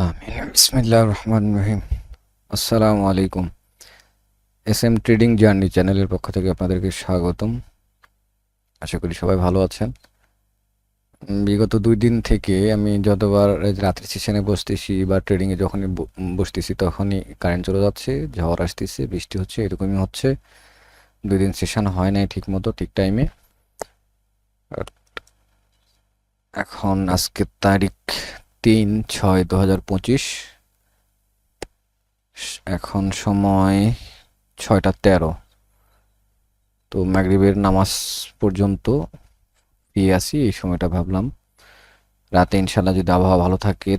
আমিন। বিসমিল্লাহ রহমান রহিম। আসসালামু আলাইকুম এস এম ট্রেডিং জার্নি চ্যানেলের পক্ষ থেকে আপনাদেরকে স্বাগতম। আশা করি সবাই ভালো আছেন। বিগত দুই দিন থেকে আমি যতবার রাত্রি সেশনে বসতেছি বা ট্রেডিংয়ে যখনই বসতেছি তখনই কারেন্ট চলে যাচ্ছে, ঝড় আসতেছে, বৃষ্টি হচ্ছে, এরকমই হচ্ছে। দুই দিন সেশন হয় নাই ঠিক মতো ঠিক টাইমে এখন আজকে তারিখ তিন ছয় দু হাজার পঁচিশ। এখন সময় ছয়টা তেরো। তো মাগরিবের নামাজ পর্যন্ত পেয়ে আসি, এই সময়টা ভাবলাম। রাতে ইনশাল্লাহ যদি আবহাওয়া ভালো থাকে,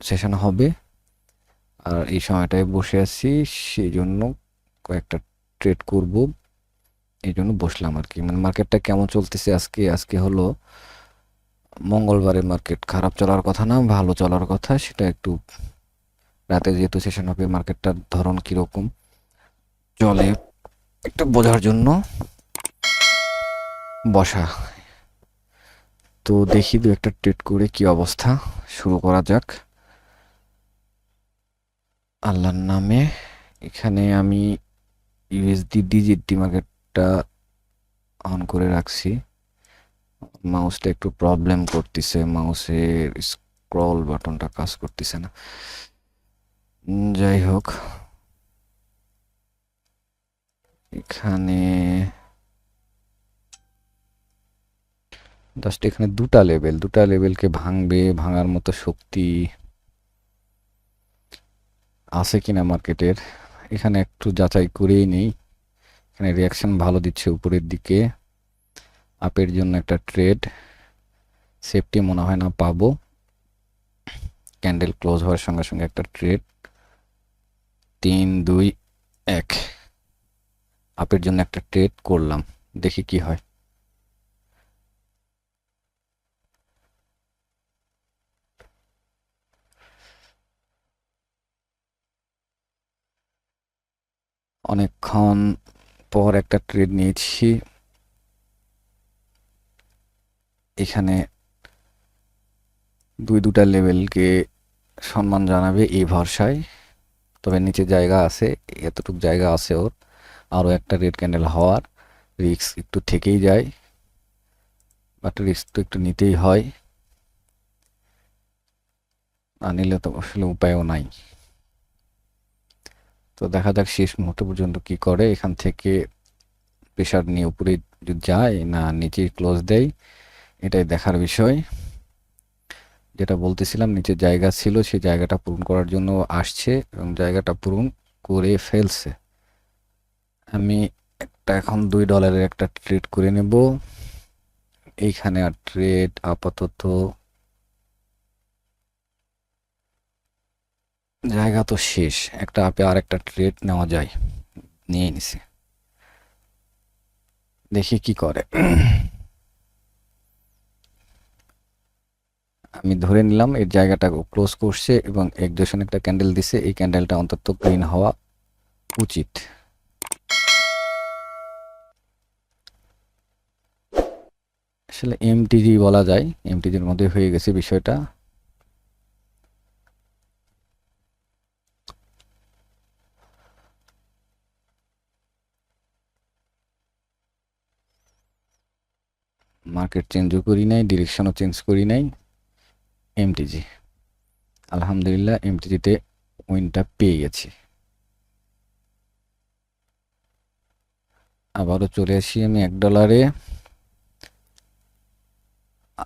সেশন হবে। আর এই সময়টায় বসে আছি, সেই জন্য কয়েকটা ট্রেড করব। এই জন্য বসলাম আর কি। মানে মার্কেটটা কেমন চলতেছে আজকে? আজকে হলো মঙ্গলবারের মার্কেট খারাপ চলার কথা না, ভালো চলার কথা, সেটা একটু রাতে যেহেতু সেশন হবে মার্কেটটার ধরন কীরকম, চলে। একটু বোঝার জন্য বসা। তো দেখি দু একটা ট্রেড করে কি অবস্থা, শুরু করা যাক। আল্লাহর নামে, এখানে আমি ইউএসডি ডিজিটি মার্কেটটা অন করে রাখছি। মাউসটা একটু প্রবলেম করতেছে মাউসের স্ক্রল বাটনটা কাজ করতেছে না। যাই হোক। এখানে জাস্ট এখানে দুটা লেভেল দুটা লেভেলকে ভাঙবে, ভাঙার মতো শক্তি আছে কিনা মার্কেটের এখানে একটু যাচাই করেই নেই। এখানে রিয়াকশন ভালো দিচ্ছে উপরের দিকে। আপের জন্য একটা ট্রেড সেফটি মনে হয় না পাবো। ক্যান্ডেল ক্লোজ হওয়ার সঙ্গে সঙ্গে একটা ট্রেড তিন, দুই, এক। আপের জন্য একটা ট্রেড করলাম, দেখি কি হয়। অনেকক্ষণ পর একটা ট্রেড নিয়েছি। এখানে দুই দুটা লেভেলকে সম্মান জানাবে এই ভরসায়। তবে নিচে জায়গা আছে, এতটুকু জায়গা আছে ওর। আরও একটা রেড ক্যান্ডেল হওয়ার রিস্ক একটু থেকেই যায়, বাট রিস্ক তো একটু নিতেই হয়। না নিলে তো আসলে উপায়ও নাই। তো দেখা যাক শেষ মুহূর্ত পর্যন্ত কি করে। এখান থেকে প্রেশার নিয়ে উপরে যদি যায়, না নিচে ক্লোজ দেয় এটাই দেখার বিষয়। যেটা বলতেছিলাম নিচে জায়গা ছিল, সেই জায়গাটা পূরণ করার জন্য আসছে এবং জায়গাটা পূরণ করে ফেলছে। আমি একটা এখন দুই ডলারের একটা ট্রেড করে নেব। এইখানে আর ট্রেড আপাতত জায়গা তো শেষ। একটা আপে আর একটা ট্রেড নেওয়া যায়। নিয়ে নিছি। দেখি কি করে। আমি ধরে নিলাম এর জায়গাটা ক্লোজ করছে এবং এক একজোশন একটা ক্যান্ডেল দিছে, এই ক্যান্ডেলটা অন্তত গ্রিন হওয়া উচিত। আসলে এমটিজি বলা যায় এমটিজির মধ্যে হয়ে গেছে বিষয়টা। মার্কেট চেঞ্জও করি নাই ডিরেকশনও চেঞ্জ করি নাই। এমটিজি আলহামদুলিল্লাহ এমটিজিতে উইনটা পেয়ে গেছি। আবারও চলে আসি আমি এক ডলারে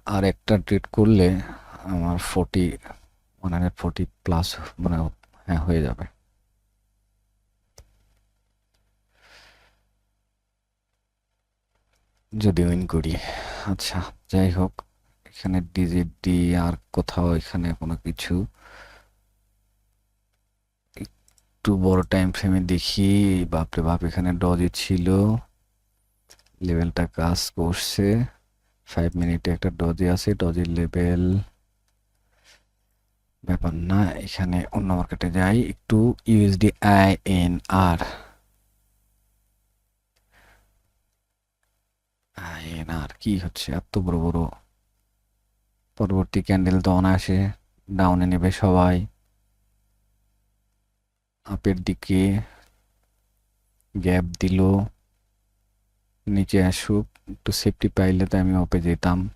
আর একটা ট্রেড করলে আমার forty one hundred forty plus মানে হ্যাঁ হয়ে যাবে। যদি উইন করি। আচ্ছা যাই হোক। এখানে ডিজিট ডি আর কোথাও এখানে কোনো কিছু। একটু বড় টাইম ফ্রেমে দেখি, বাপরে বাপ, এখানে ডজি ছিল। লেভেলটা কাজ করছে। ফাইভ মিনিটে একটা ডজি আছে ডজির লেভেল ব্যাপার না, এখানে অন্য মার্কেটে যাই, একটু USD I N R I N R কি হচ্ছে? এত বড় বড় পরবর্তী ক্যান্ডেল তো অনায়াসে ডাউনে নেবে সবাই। আপের দিকে গ্যাপ দিল। নিচে আসুক, একটু সেফটি পাইলে তো আমি অপে যেতাম।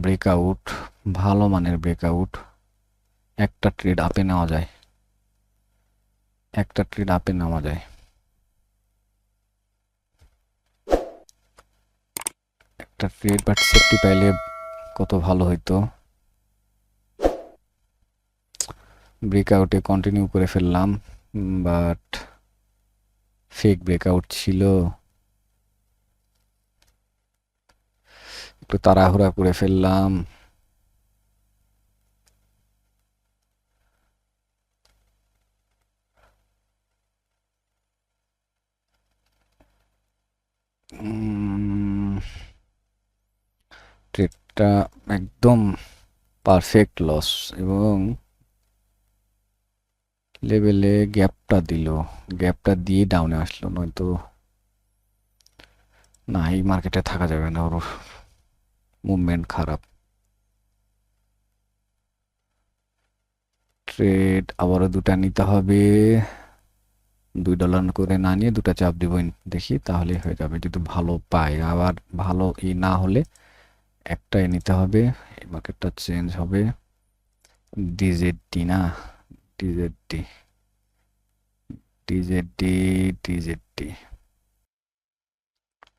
ব্রেকআউট ভালো মানের ব্রেকআউট একটা ট্রেড আপে নেওয়া যায়। একটা ট্রেড আপে নেওয়া যায়। একটা ট্রেড বাট সেফটি পাইলে কত ভালো হইতো। ব্রেকআউটে কন্টিনিউ করে ফেললাম বাট ফেক ব্রেকআউট ছিল। একটু তাড়াহুড়া করে ফেললাম। ট্রেডটা একদম পারফেক্ট লস এবং লেভেলে গ্যাপটা দিল। গ্যাপটা দিয়ে ডাউনে আসলো, নয়তো না, এই মার্কেটে থাকা যাবে না, ওর মুভমেন্ট খারাপ। ট্রেড আবারও দুটা নিতে হবে। দুই ডলার করে না নিয়ে দুটা চাপ দিব, দেখি তাহলে হয়ে যাবে, যদি ভালো পাই আবার ভালো ই না হলে একটাই নিতে হবে, এই মার্কেটটা চেঞ্জ হবে। ডিজেডটি না ডিজেডটি ডিজেডটি ডিজেডটি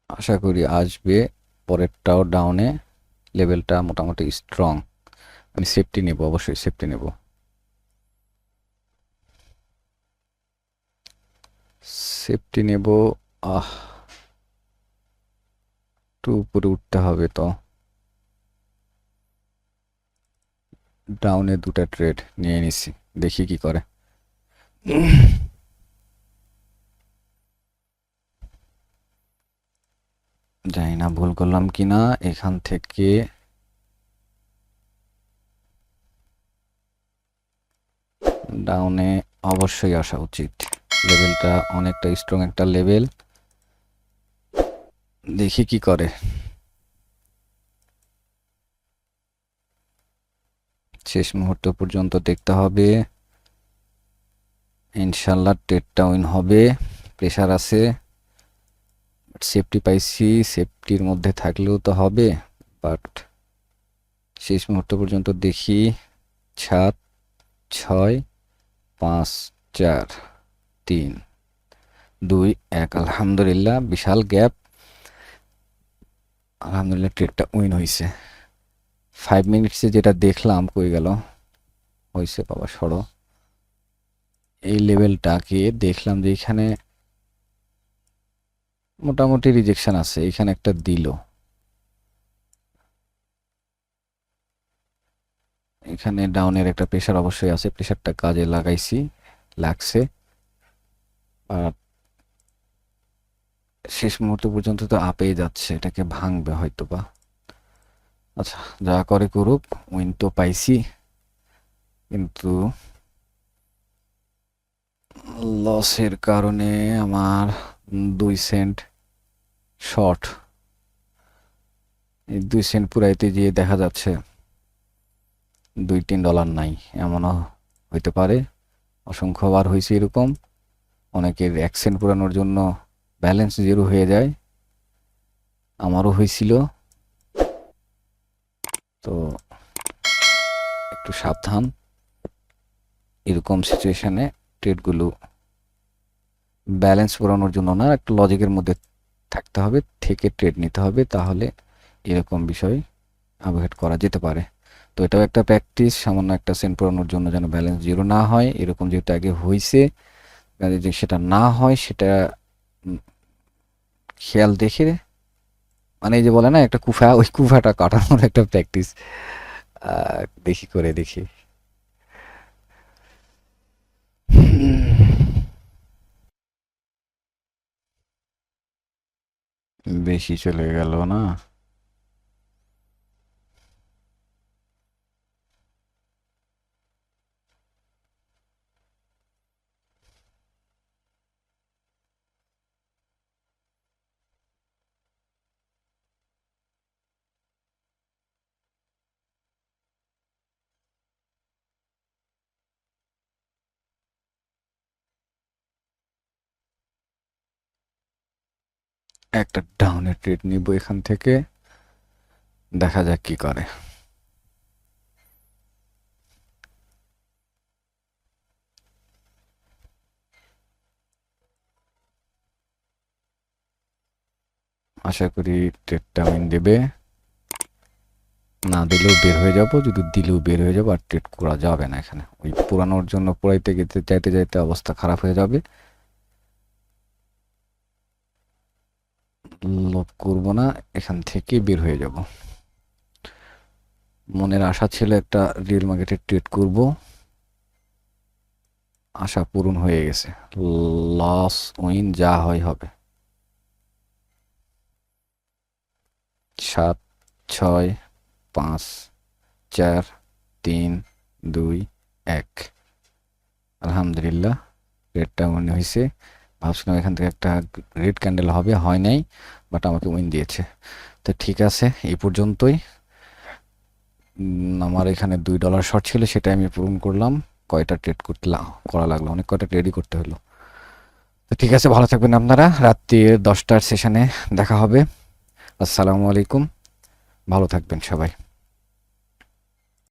আশা করি আসবে, পরেরটাও ডাউনে লেভেলটা মোটামুটি স্ট্রং আমি সেফটি নেব, অবশ্যই সেফটি নেব। সেফটি নেব, আহ, একটু উপরে উঠতে হবে তো। ডাউনে দুটা ট্রেড নিয়ে নিছি দেখি কি করে। জানি না ভুল করলাম কি না এখান থেকে ডাউনে অবশ্যই আসা উচিত। লেভেলটা অনেকটা স্ট্রং একটা লেভেল দেখি কি করে। শেষ মুহূর্ত পর্যন্ত দেখতে হবে। ইনশাল্লাহ ট্রেডটা উইন হবে। প্রেশার আছে। সেফটি পাইছি। সেফটির মধ্যে থাকলেও তো হবে। বাট শেষ মুহূর্ত পর্যন্ত দেখি। সাত, ছয়, পাঁচ, চার, তিন, দুই, এক। আলহামদুলিল্লাহ, বিশাল গ্যাপ আলহামদুলিল্লাহ ট্রেডটা উইন হয়েছে ফাইভ মিনিটসে যেটা দেখলাম, কই গেল? হয়েছে বাবা সরো। এই লেভেলটাকে দেখলাম যে এখানে মোটামুটি রিজেকশন আছে, এখানে একটা দিল। এখানে ডাউনের একটা প্রেশার অবশ্যই আছে প্রেশারটা কাজে লাগাইছি, লাগছে। আর শেষ মুহূর্ত পর্যন্ত তো আপেই যাচ্ছে, এটাকে ভাঙবে হয়তো বা আচ্ছা যা করে করুক উইন তো পাইছি। কিন্তু লসের কারণে আমার দুই সেন্ট শর্ট এই দুই সেন্ট পুরাইতে গিয়ে দেখা যাচ্ছে দুই, তিন ডলার নাই। এমনও হইতে পারে। অসংখ্যবার হয়েছে এরকম। অনেকের এক সেন্ট পুরানোর জন্য ব্যালেন্স জিরো হয়ে যায়। আমারও হয়েছিল তো একটু সাবধান। এরকম সিচুয়েশানে ট্রেডগুলো ব্যালেন্স করানোর জন্য না, একটু লজিকের মধ্যে থাকতে হবে, থেকে ট্রেড নিতে হবে, তাহলে এরকম বিষয় অ্যাভয়েড করা যেতে পারে। তো এটাও একটা প্র্যাকটিস সামান্য একটা সেন্ট পড়ানোর জন্য যেন ব্যালেন্স জিরো না হয়। এরকম যেহেতু আগে হয়েছে যে সেটা না হয়, সেটা খেয়াল দেখে মানে যে বলে না, একটা কুফা, ওই কুফাটা কাটানোর একটা প্র্যাকটিস দেখি করে দেখি। বেশি চলে গেল না? একটা ডাউনের ট্রেড নিব এখান থেকে। দেখা যাক কি করে। আশা করি ট্রেডটা উইন দেবে না দিলেও বের হয়ে যাব, যদি দিলেও বের হয়ে যাব আর ট্রেড করা যাবে না এখানে। ওই পুরানোর জন্য পড়াইতে গেতে চাইতে চাইতে অবস্থা খারাপ হয়ে যাবে। লোভ করব না, এখান থেকে বের হয়ে যাব। মনের আশা ছিল একটা রিয়েল মার্কেটে ট্রেড করব। আশা পূরণ হয়ে গেছে। লস উইন যা হয় হবে। সাত, ছয়, পাঁচ, চার, তিন, দুই, এক। আলহামদুলিল্লাহ রেটটা মনে হয়েছে ভাবছিলাম এখান থেকে একটা রেড ক্যান্ডেল হবে, হয় নাই বাট আমাকে উইন দিয়েছে। তো ঠিক আছে, এই পর্যন্তই। আমার এখানে দুই ডলার শর্ট ছিল সেটা আমি পূরণ করলাম। কয়টা ট্রেড করতে করা লাগল, অনেক কয়টা ট্রেডই করতে হলো। তো ঠিক আছে, ভালো থাকবেন আপনারা। রাত্রি দশটার সেশনে দেখা হবে। আসসালামু আলাইকুম। ভালো থাকবেন সবাই।